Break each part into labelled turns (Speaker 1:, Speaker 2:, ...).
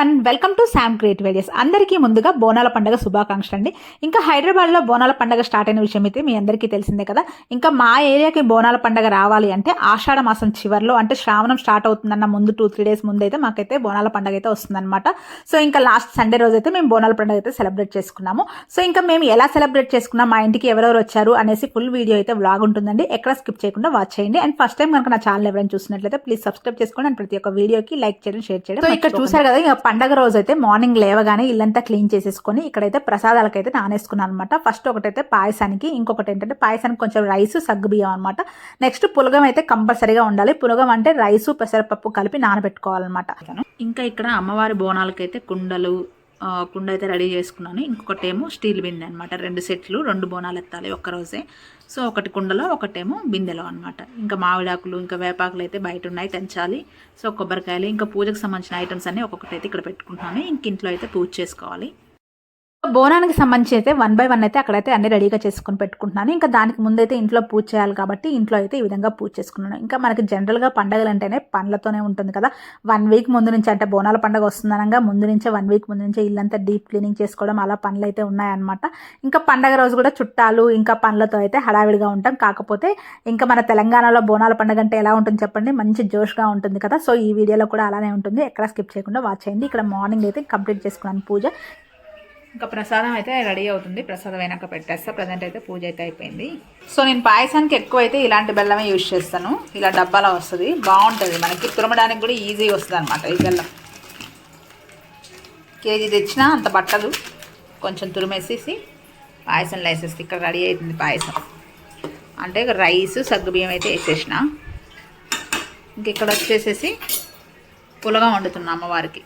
Speaker 1: van one welcome to Sham creative ideas. అందరికీ ముందుగా బోనాల పండుగ శుభాకాంక్షలు అండి. ఇంకా హైదరాబాద్లో బోనాల పండుగ స్టార్ట్ అయిన విషయం అయితే మీ అందరికీ తెలిసిందే కదా. ఇంకా మా ఏరియాకి బోనాల పండుగ రావాలి అంటే ఆషాఢ మాసం చివరిలో అంటే శ్రావణం స్టార్ట్ అవుతుందన్న ముందు టూ త్రీ డేస్ ముందు అయితే మాకైతే బోనాల పండుగ అయితే వస్తుందన్నమాట. సో ఇంకా లాస్ట్ సండే రోజు అయితే మేము బోనాల పండుగ అయితే సెలబ్రేట్ చేసుకున్నాము. సో ఇంకా మేము ఎలా సెలబ్రేట్ చేసుకున్నాం మా ఇంటికి ఎవరెవరు వచ్చారు అనేసి ఫుల్ వీడియో అయితే వ్లాగ్ ఉంటుందండి. ఎక్కడ స్కిప్ చేయకుండా వాచ్ చేయండి. అండ్ ఫస్ట్ టైం కనుక నా ఛానల్ ఎవరైనా చూసినట్లయితే ప్లీజ్ సబ్స్క్రైబ్ చేసుకోండి. అండ్ ప్రతి ఒక్క వీడియోకి లైక్ చేయడం షేర్ చేయడం సో ఇక్కడ చూసారు కదా ఇక పండగ రోజు అయితే మార్నింగ్ లేవగానే ఇల్లంతా క్లీన్ చేసేసుకొని ఇక్కడైతే ప్రసాదాలకైతే నానేసుకున్నాను అనమాట ఫస్ట్ ఒకటైతే పాయసానికి ఇంకొకటి ఏంటంటే పాయసానికి కొంచెం రైస్ సగ్గు బియ్యం అనమాట నెక్స్ట్ పులగం అయితే కంపల్సరీగా ఉండాలి. పులగం అంటే రైసు పెసరపప్పు కలిపి నానబెట్టుకోవాలన్నమాట. ఇంకా ఇక్కడ అమ్మవారి బోనాలకైతే కుండలు కుండ అయితే రెడీ చేసుకున్నాను. ఇంకొకటి ఏమో స్టీల్ బిందె అనమాట రెండు సెట్లు రెండు బోనాలు ఎత్తాలి ఒక్కరోజే. సో ఒకటి కుండలో ఒకటేమో బిందెలో అనమాట ఇంకా మామిడాకులు ఇంకా వేపాకులు అయితే బయట ఉన్నాయి తెంచాలి. సో కొబ్బరికాయలు ఇంకా పూజకు సంబంధించిన ఐటమ్స్ అన్ని ఒక్కొక్కటి అయితే ఇక్కడ పెట్టుకుంటున్నాను. ఇంక ఇంట్లో అయితే పూజ చేసుకోవాలి. బోనానికి సంబంధించి అయితే వన్ బై వన్ అయితే అక్కడైతే అన్ని రెడీగా చేసుకుని పెట్టుకుంటున్నాను. ఇంకా దానికి ముందైతే ఇంట్లో పూజ చేయాలి కాబట్టి ఇంట్లో అయితే ఈ విధంగా పూజ చేసుకున్నాను. ఇంకా మనకి జనరల్గా పండగలు అంటేనే పండ్లతోనే ఉంటుంది కదా. వన్ వీక్ ముందు నుంచి అంటే బోనాల పండుగ వస్తుందనగా ముందు నుంచే వన్ వీక్ ముందు నుంచే ఇల్లంతా డీప్ క్లీనింగ్ చేసుకోవడం అలా పనులు అయితే ఉన్నాయన్నమాట. ఇంకా పండగ రోజు కూడా చుట్టాలు ఇంకా పండ్లతో అయితే హడావిడిగా ఉంటాం. కాకపోతే ఇంకా మన తెలంగాణలో బోనాల పండుగ అంటే ఎలా ఉంటుంది చెప్పండి? మంచి జోష్గా ఉంటుంది కదా. సో ఈ వీడియోలో కూడా అలానే ఉంటుంది. ఎక్కడ స్కిప్ చేయకుండా వాచ్ చేయండి. ఇక్కడ మార్నింగ్ అయితే కంప్లీట్ చేసుకున్నాను పూజ. ఇంకా ప్రసాదం అయితే రెడీ అవుతుంది. ప్రసాదం అయినాక పెట్టేస్తా. ప్రజెంట్ అయితే పూజ అయితే అయిపోయింది. సో నేను పాయసానికి ఎక్కువ అయితే ఇలాంటి బెల్లమే యూజ్ చేస్తాను. ఇలా డబ్బాలో వస్తుంది. బాగుంటుంది మనకి. తురమడానికి కూడా ఈజీ వస్తుంది అనమాట ఈ బెల్లం. కేజీ తెచ్చినా అంత పట్టదు. కొంచెం తురిమేసేసి పాయసం వేసేసి ఇక్కడ రెడీ అవుతుంది పాయసం. అంటే రైస్ సగ్గుబియ్యం అయితే వేసేసిన. ఇంక ఇక్కడ వచ్చేసేసి పులగం వండుతున్నా అమ్మవారికి.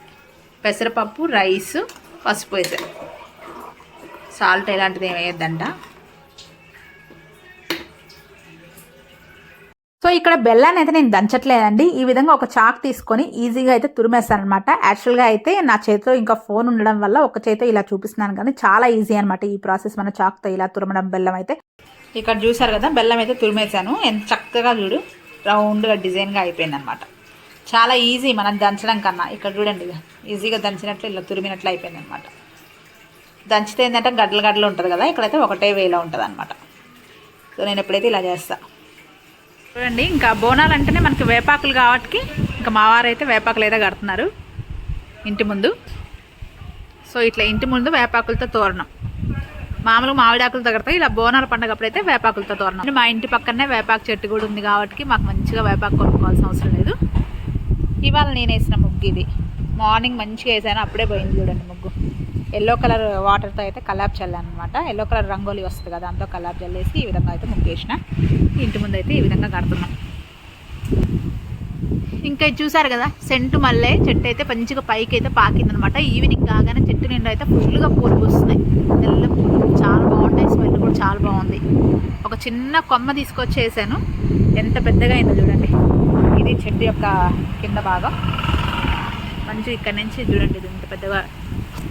Speaker 1: పెసరపప్పు రైస్ పసుపు వేసారు సాల్ట్ ఎలాంటిది వేయద్దంట. సో ఇక్కడ బెల్లాన్ని అయితే నేను దంచట్లేదండి. ఈ విధంగా ఒక చాక్ తీసుకొని ఈజీగా అయితే తురిమేస్తాను అనమాట యాక్చువల్గా అయితే నా చేతిలో ఇంకా ఫోన్ ఉండడం వల్ల ఒక చేతితో ఇలా చూపిస్తున్నాను కానీ చాలా ఈజీ అనమాట ఈ ప్రాసెస్ మన చాక్తో ఇలా తురమడం బెల్లం అయితే. ఇక్కడ చూసారు కదా బెల్లం అయితే తురిమేశాను. ఎంత చక్కగా చూడు రౌండ్గా డిజైన్గా అయిపోయింది అనమాట చాలా ఈజీ మనం దంచడం కన్నా. ఇక్కడ చూడండి ఈజీగా దంచినట్లు ఇలా తురిమినట్లు అయిపోయింది అనమాట దంచితే ఏంటంటే గడ్డలు గడ్డలు ఉంటుంది కదా ఇక్కడైతే ఒకటే వేలో ఉంటుంది అనమాట సో నేను ఎప్పుడైతే ఇలా చేస్తా. చూడండి ఇంకా బోనాలు అంటేనే మనకి వేపాకులు కాబట్టి ఇంకా మావారు అయితే వేపాకులు అయితే కడుతున్నారు ఇంటి ముందు. సో ఇట్లా ఇంటి ముందు వేపాకులతో తోరణం. మామూలు మామిడాకులతో కడతాయి ఇలా బోనాల పండుగ అప్పుడైతే వేపాకులతో తోరణం. మా ఇంటి పక్కనే వేపాకు చెట్టు కూడా ఉంది కాబట్టి మాకు మంచిగా వేపాకు కొనుక్కోవాల్సిన అవసరం లేదు. ఇవాళ నేను వేసిన ముగ్గు ఇది. మార్నింగ్ మంచిగా వేసాను అప్పుడే పోయింది చూడండి ముగ్గు. ఎల్లో కలర్ వాటర్తో అయితే కలాబ్ చల్లాను అనమాట ఎల్లో కలర్ రంగోలి వస్తుంది కదా దాంతో కలాబ్ చల్లేసి ఈ విధంగా అయితే ముగ్గు వేసిన ఇంటి ముందు అయితే ఈ విధంగా కడుతున్నాం. ఇంకా ఇది చూసారు కదా సెంటు మల్లె చెట్టు అయితే మంచిగా పైకి అయితే పాకిందనమాట ఈవినింగ్ కాగానే చెట్టు నిండా అయితే ఫుల్గా పూలు పూస్తున్నాయి. తెల్ల పూలు చాలా బాగుంటాయి స్మెల్ కూడా చాలా బాగుంది. ఒక చిన్న కొమ్మ తీసుకొచ్చేసాను. ఎంత పెద్దగా అయిందో చూడండి. ఇది చెట్టు యొక్క కింద భాగం. మంచిగా ఇక్కడ నుంచి చూడండి ఇది ఇంత పెద్దగా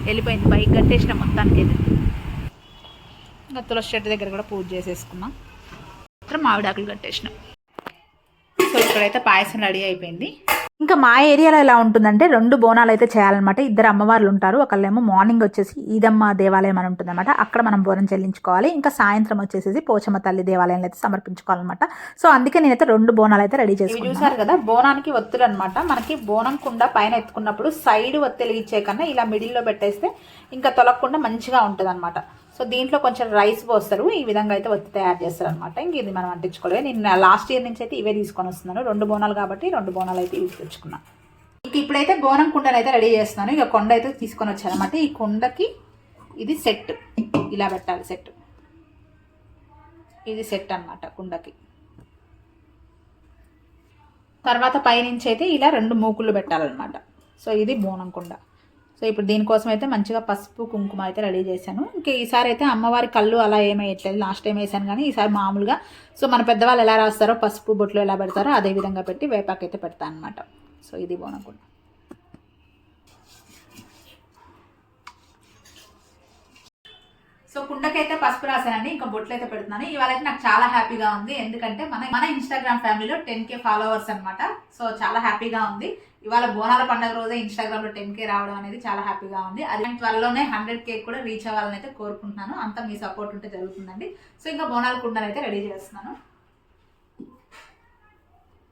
Speaker 1: వెళ్ళిపోయింది. బైక్ కట్టేసిన మొత్తానికి అయితే. ఇంకా తులసి చెట్టు దగ్గర కూడా పూజ చేసేసుకున్నాం. మాత్రం మామిడాకులు కట్టేసినాం. సో ఇక్కడైతే పాయసం రెడీ అయిపోయింది. ఇంకా మా ఏరియాలో ఎలా ఉంటుందంటే రెండు బోనాలు అయితే చేయాలన్నమాట. ఇద్దరు అమ్మవార్లు ఉంటారు ఒకళ్ళేమో మార్నింగ్ వచ్చేసి ఈదమ్మ దేవాలయం అని ఉంటుందన్నమాట. అక్కడ మనం బోనం చెల్లించుకోవాలి. ఇంకా సాయంత్రం వచ్చేసి పోచమ్మ తల్లి దేవాలయంలో అయితే సమర్పించుకోవాలన్నమాట. సో అందుకే నేనైతే రెండు బోనాలు అయితే రెడీ చేసుకున్నాను. చూసారు కదా బోనానికి ఒత్తులు అనమాట మనకి బోనం కుండ పైన ఎత్తుకున్నప్పుడు సైడ్ ఒత్తిలు ఇచ్చే కన్నా ఇలా మిడిల్లో పెట్టేస్తే ఇంకా తొలగకుండా మంచిగా ఉంటుంది అనమాట సో దీంట్లో కొంచెం రైస్ పోస్తారు. ఈ విధంగా అయితే ఒత్తి తయారు చేస్తారు అనమాట ఇంక ఇది మనం అంటించుకోలేదు. నేను లాస్ట్ ఇయర్ నుంచి అయితే ఇవే తీసుకొని వస్తున్నాను. రెండు బోనాలు కాబట్టి రెండు బోనాలు అయితే ఇవి తెచ్చుకున్నాను ఇంక ఇప్పుడైతే బోనం కుండను అయితే రెడీ చేస్తున్నాను. ఇక కొండ అయితే తీసుకొని వచ్చాను అనమాట ఈ కుండకి ఇది సెట్. ఇలా పెట్టాలి సెట్. ఇది సెట్ అన్నమాట కుండకి. తర్వాత పైనుంచి అయితే ఇలా రెండు మూకులు పెట్టాలన్నమాట. సో ఇది బోనం కుండ. సో ఇప్పుడు దీనికోసం అయితే మంచిగా పసుపు కుంకుమ అయితే రెడీ చేశాను. ఇంకా ఈసారి అయితే అమ్మవారి కళ్ళు అలా ఏమయ్యట్లేదు లాస్ట్ టైం వేసాను కానీ ఈసారి మామూలుగా సో మన పెద్దవాళ్ళు ఎలా రాస్తారో పసుపు బొట్లు ఎలా పెడతారో అదే విధంగా పెట్టి వేపాకు అయితే పెడతాను అనమాట సో ఇది బోనకుండా సో కుండకైతే పసుపు రాశానండి ఇంకా బొట్లు అయితే పెడుతున్నాను. ఇవాళ అయితే నాకు చాలా హ్యాపీగా ఉంది. ఎందుకంటే మన మన ఇన్స్టాగ్రామ్ ఫ్యామిలీలో టెన్ కే ఫాలోవర్స్ అనమాట సో చాలా హ్యాపీగా ఉంది. ఇవాళ బోనాల పండుగ రోజే ఇన్స్టాగ్రామ్లో టెన్ కే రావడం అనేది చాలా హ్యాపీగా ఉంది. అది త్వరలోనే హండ్రెడ్ కేక్ కూడా రీచ్ అవ్వాలని అయితే కోరుకుంటున్నాను. అంత మీ సపోర్ట్ ఉంటే జరుగుతుందండి. సో ఇంకా బోనాల కుండలు అయితే రెడీ చేస్తున్నాను.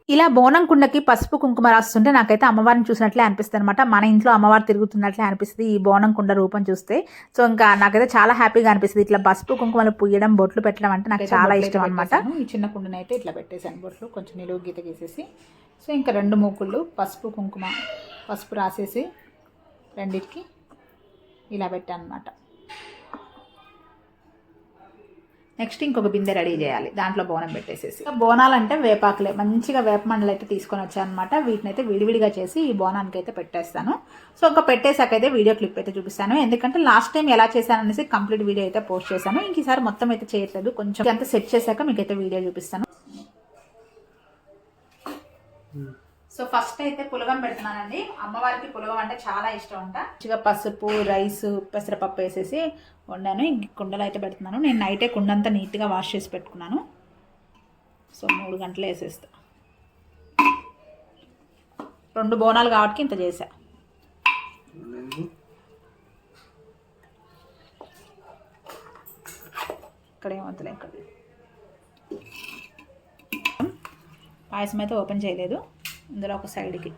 Speaker 1: ఇలా బోనం కుండకి పసుపు కుంకుమ రాస్తుంటే నాకైతే అమ్మవారిని చూసినట్లే అనిపిస్తుంది అనమాట మన ఇంట్లో అమ్మవారు తిరుగుతున్నట్లే అనిపిస్తుంది ఈ బోనం కుండ రూపం చూస్తే. సో ఇంకా నాకైతే చాలా హ్యాపీగా అనిపిస్తుంది. ఇట్లా పసుపు కుంకుమలు పుయ్యడం బొట్లు పెట్టడం అంటే నాకు చాలా ఇష్టం అనమాట ఈ చిన్న కుండని అయితే ఇట్లా పెట్టేశాను బొట్లు. కొంచెం నిలువు గీత గీసేసి. సో ఇంకా రెండు మూకుళ్ళు పసుపు కుంకుమ పసుపు రాసేసి రెండింటికి ఇలా పెట్టాను అనమాట నెక్స్ట్ ఇంకొక బిందె రెడీ చేయాలి. దాంట్లో బోనం పెట్టేసేసి. బోనాలు అంటే వేపాకులే. మంచిగా వేపమండలు అయితే తీసుకొని వచ్చానమాట. వీటిని అయితే విడివిడిగా చేసి ఈ బోనానికి అయితే పెట్టేస్తాను. సో ఇంకా పెట్టేసాక అయితే వీడియో క్లిప్ అయితే చూపిస్తాను. ఎందుకంటే లాస్ట్ టైం ఎలా చేశాను అనేసి కంప్లీట్ వీడియో అయితే పోస్ట్ చేశాను. ఇంక ఈసారి మొత్తం అయితే చేయట్లేదు. కొంచెం అంతా సెట్ చేశాక మీకైతే వీడియో చూపిస్తాను. Hmm. సో ఫస్ట్ అయితే పులగం పెడుతున్నానండి. అమ్మవారికి పులగం అంటే చాలా ఇష్టం అంట మంచిగా పసుపు రైస్ పెసరపప్పు వేసేసి వండాను. ఇంక కుండలో అయితే పెడుతున్నాను. నేను నైటే కుండంతా నీట్గా వాష్ చేసి పెట్టుకున్నాను. సో మూడు గంటలు వేసేస్తా. రెండు బోనాలు కాబట్టి ఇంత చేసా. ఇక్కడ ఏమవుతుంది ఇక్కడ. పాయసం అయితే ఓపెన్ చేయలేదు. ఇందులో ఒక సైడ్కి.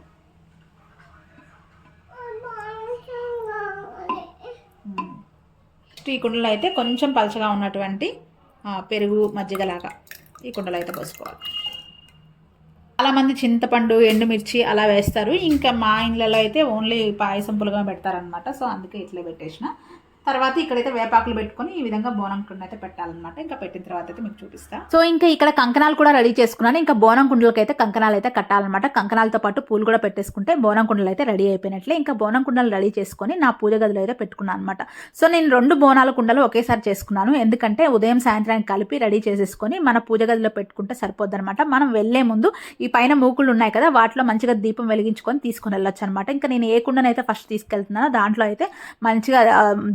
Speaker 1: ఈ కుండలో అయితే కొంచెం పలచగా ఉన్నటువంటి పెరుగు మజ్జిగలాగా ఈ కుండలో అయితే పోసుకోవాలి. చాలామంది చింతపండు ఎండుమిర్చి అలా వేస్తారు. ఇంకా మా ఇళ్ళలో అయితే ఓన్లీ పాయసం పులుగా పెడతారనమాట సో అందుకే ఇట్లా పెట్టేసిన. తర్వాత ఇక్కడైతే వేపాకులు పెట్టుకుని ఈ విధంగా బోనం కుండ అయితే పెట్టాలన్నమాట. ఇంకా పెట్టిన తర్వాత అయితే మీకు చూపిస్తా. సో ఇంకా ఇక్కడ కంకణాలు కూడా రెడీ చేసుకున్నాను. ఇంకా బోనం కుండలకి అయితే కంకణాలు అయితే కట్టాలన్నమాట. కంకణాలతో పాటు పూలు కూడా పెట్టేసుకుంటే బోనం కుండలు అయితే రెడీ అయిపోయినట్లే. ఇంకా బోనం కుండలు రెడీ చేసుకొని నా పూజ గదిలో అయితే పెట్టుకున్నాను అనమాట సో నేను రెండు బోనాల కుండలు ఒకేసారి చేసుకున్నాను. ఎందుకంటే ఉదయం సాయంత్రానికి కలిపి రెడీ చేసేసుకొని మన పూజ గదిలో పెట్టుకుంటే సరిపోద్ది అనమాట మనం వెళ్ళే ముందు ఈ పైన మూకులు ఉన్నాయి కదా వాటిలో మంచిగా దీపం వెలిగించుకొని తీసుకుని వెళ్ళొచ్చు అనమాట ఇంకా నేను ఏ కుండనైతే ఫస్ట్ తీసుకెళ్తున్నానో దాంట్లో అయితే మంచిగా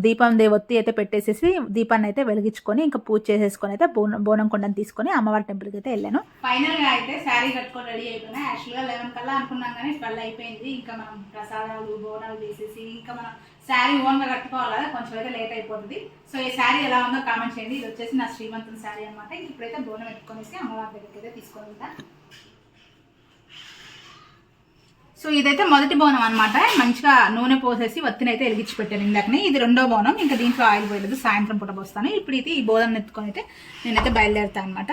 Speaker 1: దీపం దీపం దే ఒత్తి అయితే పెట్టేసేసి దీపాన్ని అయితే వెలిగించుకొని ఇంకా పూజ చేసేసుకొని అయితే బోనం బోనం కొండని తీసుకొని అమ్మవారి టెంపుల్కి అయితే వెళ్ళాను. ఫైనల్గా అయితే శారీ కట్టుకొని రెడీ అయిపోయినా. యాక్చువల్గా లెవెన్ కల్లా అనుకున్నాం కానీ ట్వెల్వ్ అయిపోయింది. ఇంకా మనం ప్రసాదాలు బోనాలు తీసేసి ఇంకా మనం శారీ ఓన్గా కట్టుకోవాలి? కదా కొంచెం అయితే లేట్ అయిపోతుంది. సో ఈ శారీ ఎలా ఉందో కామెంట్ చేయండి. ఇది వచ్చేసి నా శ్రీమంతుని శారీ అనమాట ఇప్పుడైతే బోనం పెట్టుకొని అమ్మవారి దగ్గరికి అయితే తీసుకొని వెళ్తా. సో ఇదైతే మొదటి బోనం అనమాట మంచిగా నూనె పోసేసి వత్తినైతే వెలిగించి పెట్టాను ఇందాకనే. ఇది రెండో బోనం. ఇంకా దీంట్లో ఆయిల్ పోయలేదు. సాయంత్రం పూట పోస్తాను. ఇప్పుడు ఇది ఈ బోనం ఎత్తుకొని అయితే నేనైతే బయలుదేరుతాను అనమాట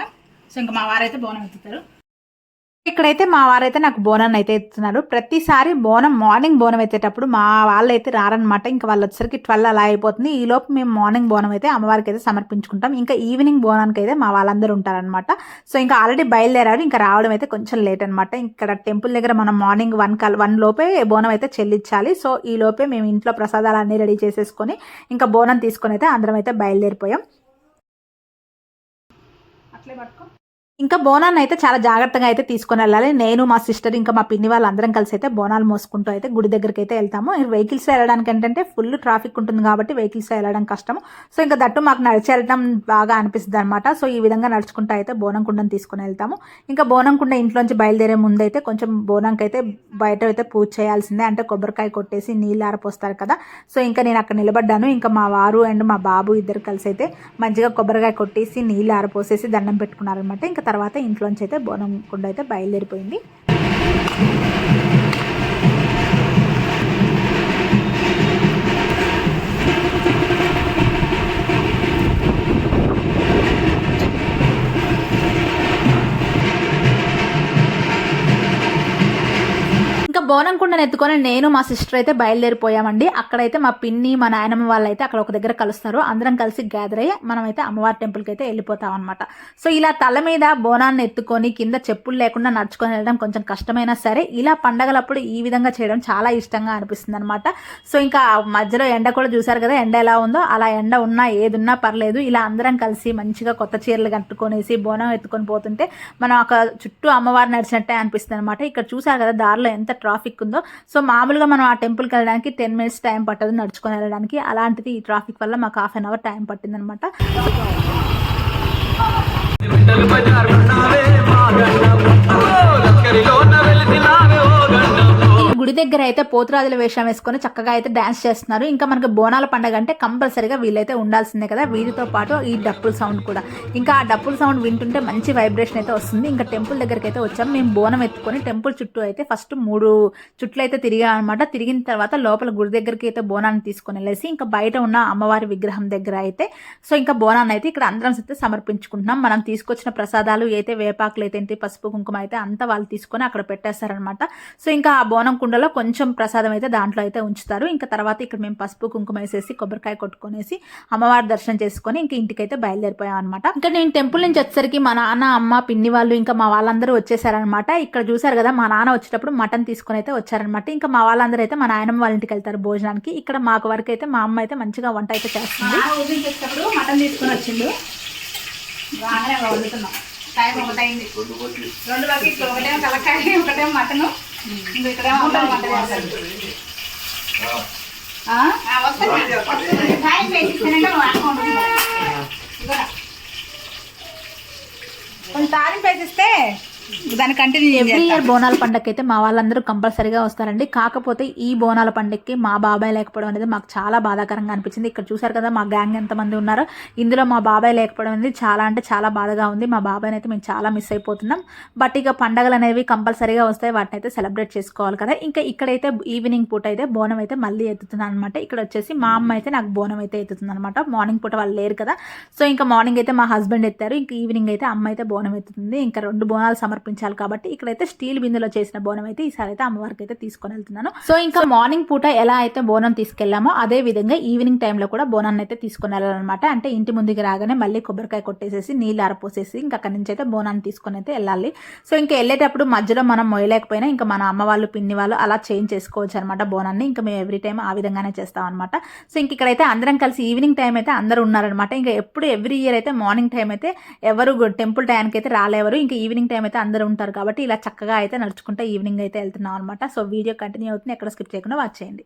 Speaker 1: సో ఇంకా మా వారైతే బోనం ఎత్తుతారు. ఇక్కడైతే మా వారైతే నాకు బోనాన్ని అయితే ఎత్తున్నారు ప్రతిసారి బోనం మార్నింగ్ బోనం ఎత్తేటప్పుడు మా వాళ్ళు అయితే రారనమాట ఇంకా వాళ్ళు వచ్చేసరికి ట్వెల్వ్ అలా అయిపోతుంది. ఈ లోపు మేము మార్నింగ్ బోనం అయితే అమ్మవారికి అయితే సమర్పించుకుంటాం. ఇంకా ఈవినింగ్ బోనానికి అయితే మా వాళ్ళందరూ ఉంటారనమాట సో ఇంకా ఆల్రెడీ బయలుదేరారు. ఇంకా రావడం అయితే కొంచెం లేట్ అనమాట ఇక్కడ టెంపుల్ దగ్గర మనం మార్నింగ్ వన్ కల్ వన్ లోపే బోనం అయితే చెల్లించాలి. సో ఈ లోపే మేము ఇంట్లో ప్రసాదాలు అన్నీ రెడీ చేసేసుకొని ఇంకా బోనం తీసుకొని అయితే అందరం అయితే బయలుదేరిపోయాం. ఇంకా బోనాన్ని అయితే చాలా జాగ్రత్తగా అయితే తీసుకొని వెళ్ళాలి. నేను మా సిస్టర్ ఇంకా మా పిన్ని వాళ్ళందరం కలిసి అయితే బోనాలు మోసుకుంటూ అయితే గుడి దగ్గరికి అయితే వెళ్తాము. వెహికల్స్ వెళ్ళడానికి ఏంటంటే ఫుల్ ట్రాఫిక్ ఉంటుంది కాబట్టి వెహికల్స్ వెళ్ళడం కష్టం సో ఇంకా దట్టు మాకు నడిచి వెళ్ళడం బాగా అనిపిస్తుంది అనమాట సో ఈ విధంగా నడుచుకుంటూ అయితే బోనం కుండను తీసుకొని వెళ్తాము. ఇంకా బోనం కుండ ఇంట్లోంచి బయలుదేరే ముందు అయితే కొంచెం బోనంకి అయితే బయట అయితే పూజ చేయాల్సిందే. అంటే కొబ్బరికాయ కొట్టేసి నీళ్ళు ఆరపోస్తారు కదా. సో ఇంకా నేను అక్కడ నిలబడ్డాను. ఇంకా మా వారు అండ్ మా బాబు ఇద్దరు కలిసి అయితే మంచిగా కొబ్బరికాయ కొట్టేసి నీళ్ళు ఆరపోసేసి దండం పెట్టుకున్నారనమాట ఇంకా తర్వాత ఇంట్లోంచి అయితే బోనం కుండ అయితే బయలుదేరిపోయింది. బోనం ఎత్తుకొని నేను మా సిస్టర్ అయితే బయలుదేరిపోయామండి. అక్కడైతే మా పిన్ని మా నాయనమ్మ వాళ్ళు అయితే అక్కడ ఒక దగ్గర కలుస్తారు. అందరం కలిసి గ్యాదర్ అయ్యి మనం అయితే అమ్మవారి టెంపుల్కి అయితే వెళ్ళిపోతాం అనమాట సో ఇలా తల మీద బోనాన్ని ఎత్తుకొని కింద చెప్పులు లేకుండా నడుచుకొని వెళ్ళడం కొంచెం కష్టమైనా సరే ఇలా పండగలప్పుడు ఈ విధంగా చేయడం చాలా ఇష్టంగా అనిపిస్తుంది అనమాట సో ఇంకా మధ్యలో ఎండ కూడా చూసారు కదా ఎండ ఎలా ఉందో అలా ఎండ ఉన్నా ఏదున్నా పర్లేదు. ఇలా అందరం కలిసి మంచిగా కొత్త చీరలు కట్టుకొనేసి బోనం ఎత్తుకొని పోతుంటే మనం ఒక చుట్టూ అమ్మవారు నడిచినట్టే అనిపిస్తుంది అనమాట ఇక్కడ చూసారు కదా దారిలో ఎంత ట్రాఫిక్ ఉందో సో మామూలుగా మనం ఆ టెంపుల్కి వెళ్ళడానికి టెన్ మినిట్స్ టైం పట్టదు నడుచుకొని వెళ్ళడానికి. అలాంటిది ఈ ట్రాఫిక్ వల్ల మాకు హాఫ్ అన్ అవర్ టైం పట్టిందనమాట.
Speaker 2: విఠల్ బజార్
Speaker 1: దగ్గర అయితే పోతురాజుల వేషం వేసుకొని చక్కగా అయితే డాన్స్ చేస్తున్నారు. ఇంకా మనకి బోనాల పండగ అంటే కంపల్సరీగా వీళ్ళైతే ఉండాల్సిందే కదా. వీరితో పాటు ఈ డప్పుల సౌండ్ కూడా. ఇంకా ఆ డప్పుల సౌండ్ వింటుంటే మంచి వైబ్రేషన్ అయితే వస్తుంది. ఇంకా టెంపుల్ దగ్గరికి అయితే వచ్చాం. మేము బోనం ఎత్తుకొని టెంపుల్ చుట్టూ అయితే ఫస్ట్ మూడు చుట్లు అయితే తిరిగాం అనమాట తిరిగిన తర్వాత లోపల గుడి దగ్గరికి అయితే బోనాన్ని తీసుకొని వెళ్ళేసి ఇంకా బయట ఉన్న అమ్మవారి విగ్రహం దగ్గర అయితే సో ఇంకా బోనాన్ని అయితే ఇక్కడ అందరం అయితే సమర్పించుకుంటున్నాం. మనం తీసుకొచ్చిన ప్రసాదాలు అయితే వేపాకులు అయితే పసుపు కుంకుమ అయితే అంతా వాళ్ళు తీసుకొని అక్కడ పెట్టేస్తారనమాట సో ఇంకా ఆ బోనం కుండలో కొంచెం ప్రసాదం అయితే దాంట్లో అయితే ఉంచుతారు. ఇంకా తర్వాత ఇక్కడ మేము పసుపు కుంకుమ వేసేసి కొబ్బరికాయ కొట్టుకునేసి అమ్మవారి దర్శనం చేసుకొని ఇంకా ఇంటికైతే బయలుదేరిపోయాం అనమాట ఇంకా నేను టెంపుల్ నుంచి వచ్చేసరికి మా నాన్న అమ్మ పిన్ని వాళ్ళు ఇంకా మా వాళ్ళందరూ వచ్చేసారనమాట ఇక్కడ చూసారు కదా మా నాన్న వచ్చేటప్పుడు మటన్ తీసుకొని అయితే వచ్చారనమాట ఇంకా మా వాళ్ళందరూ అయితే మా నాయనమ్మ వాళ్ళ ఇంటికి వెళ్తారు భోజనానికి. ఇక్కడ మాకు వరకు అయితే మా అమ్మ అయితే మంచిగా వంట అయితే చేస్తుంది.
Speaker 3: మటన్ తీసుకొని వచ్చిండు. రాగానే వండుతున్నాం. టైం ఒకటైంది రెండు ఒకటేమో తలకాయ ఒకటేమో మటన్. ఇంకో ఇక్కడేమో అమ్మ వంట. వస్తున్నా. టైం వేసిస్తేనే నువ్వు అమ్మ వండుతున్నావు. ఇదిగోరా. కొంచెం తాలింపు వేసిస్తే దాన్ని కంటిన్యూ
Speaker 1: ఎవ్రీ ఇయర్ బోనాల పండగకి అయితే మా వాళ్ళందరూ కంపల్సరీగా వస్తారండి. కాకపోతే ఈ బోనాల పండగకి మా బాబాయ్ లేకపోవడం అనేది మాకు చాలా బాధాకరంగా అనిపించింది. ఇక్కడ చూసారు కదా మా గ్యాంగ్ ఎంతమంది ఉన్నారో. ఇందులో మా బాబాయ్ లేకపోవడం అనేది చాలా అంటే చాలా బాధగా ఉంది. మా బాబాయ్ని అయితే మేము చాలా మిస్ అయిపోతున్నాం. బట్ ఇక పండగలు అనేవి కంపల్సరీగా వస్తాయి. వాటిని అయితే సెలబ్రేట్ చేసుకోవాలి కదా. ఇంకా ఇక్కడైతే ఈవినింగ్ పూట అయితే బోనం అయితే మళ్ళీ ఎత్తుతున్నాను అనమాట ఇక్కడ వచ్చేసి మా అమ్మ అయితే నాకు బోనం అయితే ఎత్తుతుంది అనమాట మార్నింగ్ పూట వాళ్ళు లేరు కదా. సో ఇంకా మార్నింగ్ అయితే మా హస్బెండ్ ఎత్తారు. ఇంకా ఈవినింగ్ అయితే అమ్మ అయితే బోనం ఎత్తుతుంది. ఇంకా రెండు బోనాలు సమర్పించాలి కాబట్టి ఇక్కడైతే స్టీల్ బిందులో చేసిన బోనం అయితే ఈసారి అయితే అమ్మవారికి అయితే తీసుకొని వెళ్తున్నాను. సో ఇంకా మార్నింగ్ పూట ఎలా అయితే బోనం తీసుకెళ్ళామో అదే విధంగా ఈవినింగ్ టైంలో కూడా బోనాన్ని అయితే తీసుకొని వెళ్ళాలన్నమాట. అంటే ఇంటి ముందుకి రాగానే మళ్ళీ కొబ్బరికాయ కొట్టేసేసి నీళ్ళు ఆరపోసేసి ఇంకా అక్కడి నుంచి అయితే బోనాన్ని తీసుకొని అయితే వెళ్ళాలి. సో ఇంకా వెళ్ళేటప్పుడు మధ్యలో మనం మొయ్యలేకపోయినా ఇంకా మన అమ్మ వాళ్ళు పిన్ని వాళ్ళు అలా చేంజ్ చేసుకోవచ్చు అనమాట బోనాన్ని. ఇంకా మేము ఎవ్రీ టైం ఆ విధంగానే చేస్తాం అనమాట సో ఇంక ఇక్కడైతే అందరం కలిసి ఈవినింగ్ టైం అయితే అందరూ ఉన్నారనమాట ఇంకా ఎప్పుడు ఎవ్రీ ఇయర్ అయితే మార్నింగ్ టైం అయితే ఎవరు టెంపుల్ టైంకి అయితే రాలేవరు. ఇంకా ఈవినింగ్ టైం అయితే అందరూ ఉంటారు కాబట్టి ఇలా చక్కగా అయితే నడుచుకుంటే ఈవినింగ్ అయితే వెళ్తున్నాం అనమాట సో వీడియో కంటిన్యూ అవుతుంది. ఎక్కడ స్కిప్ చేయకుండా వాచ్ చేయండి.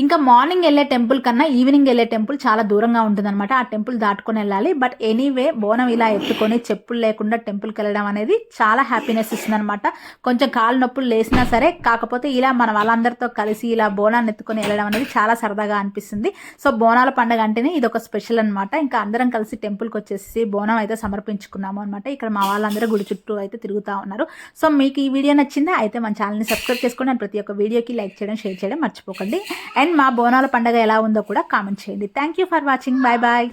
Speaker 1: ఇంకా మార్నింగ్ వెళ్ళే టెంపుల్ కన్నా ఈవినింగ్ వెళ్ళే టెంపుల్ చాలా దూరంగా ఉంటుందన్నమాట. ఆ టెంపుల్ దాటుకొని వెళ్ళాలి. బట్ ఎనీవే బోనం ఇలా ఎత్తుకొని చెప్పులు లేకుండా టెంపుల్కి వెళ్ళడం అనేది చాలా హ్యాపీనెస్ ఇస్తుందన్నమాట. కొంచెం కాలు నొప్పులు లేసినా సరే కాకపోతే ఇలా మన వాళ్ళందరితో కలిసి ఇలా బోనాన్ని ఎత్తుకొని వెళ్ళడం అనేది చాలా సరదాగా అనిపిస్తుంది. సో బోనాల పండుగ అంటేనే ఇది ఒక స్పెషల్ అనమాట ఇంకా అందరం కలిసి టెంపుల్కి వచ్చేసి బోనం అయితే సమర్పించుకున్నాము అనమాట ఇక్కడ మా వాళ్ళందరూ గుడి చుట్టూ అయితే తిరుగుతూ ఉన్నారు. సో మీకు ఈ వీడియో నచ్చిందా? అయితే మన ఛానల్ని సబ్స్క్రైబ్ చేసుకోండి ప్రతి ఒక్క వీడియోకి లైక్ చేయడం షేర్ చేయడం మర్చిపోకండి. అండ్ మా బోనాల పండగ ఎలా ఉందో కూడా కామెంట్ చేయండి. Thank you for watching bye bye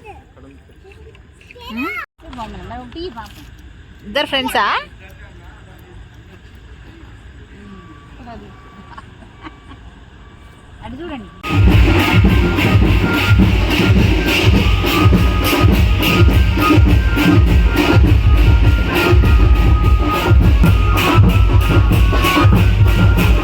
Speaker 1: ఇద్దరు ఫ్రెండ్సా?
Speaker 3: చూడండి.
Speaker 2: Thank you.